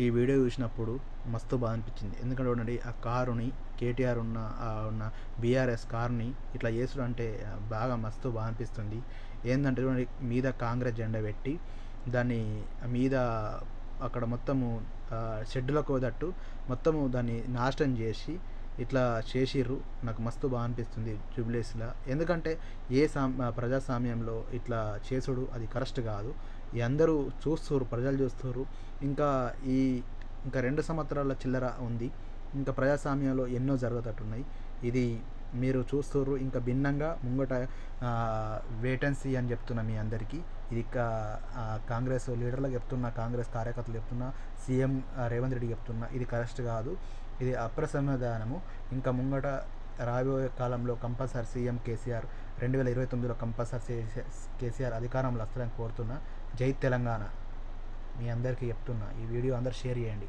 ఈ వీడియో చూసినప్పుడు మస్తు బాధ అనిపించింది. ఎందుకంటే చూడండి ఆ కారుని కేటీఆర్ ఉన్న ఉన్న బీఆర్ఎస్ కార్ని ఇట్లా చేసుడు అంటే బాగా మస్తు బాధ అనిపిస్తుంది. ఏంటంటే చూడండి మీద కాంగ్రెస్ జెండా పెట్టి దాన్ని మీద అక్కడ మొత్తము షెడ్లకు షెడ్డులకు పోదట్టు మొత్తము దాన్ని నాశనం చేసి ఇట్లా చేసిర్రు. నాకు మస్తు బాగా అనిపిస్తుంది జూబ్లీస్లో. ఎందుకంటే ఏ సా ప్రజాస్వామ్యంలో ఇట్లా చేసుడు అది కరెక్ట్ కాదు. ఈ అందరూ చూస్తున్నారు ప్రజలు చూస్తున్నారు ఇంకా ఈ ఇంకా రెండు సంవత్సరాల చిల్లర ఉంది. ఇంకా ప్రజాస్వామ్యంలో ఎన్నో జరగతట్టున్నాయి. ఇది మీరు చూస్తున్నారు ఇంకా భిన్నంగా ముంగట వేటెన్సీ అని చెప్తున్నా మీ అందరికీ. ఇది కాంగ్రెస్ లీడర్లకు చెప్తున్నా కాంగ్రెస్ కార్యకర్తలు చెప్తున్నా సీఎం రేవంత్ రెడ్డి చెప్తున్నా ఇది కరెక్ట్ కాదు. ఇది అప్రసమాధానము ఇంకా ముంగట రాబోయే కాలంలో కంపల్సరీ సీఎం కేసీఆర్ రెండు వేల ఇరవై తొమ్మిదిలో కంపల్సరీ కేసీఆర్ అధికారంలో వస్తారని కోరుతున్నా. జై తెలంగాణ. మీ అందరికీ చెప్తున్నా. ఈ వీడియో అందరు షేర్ చేయండి.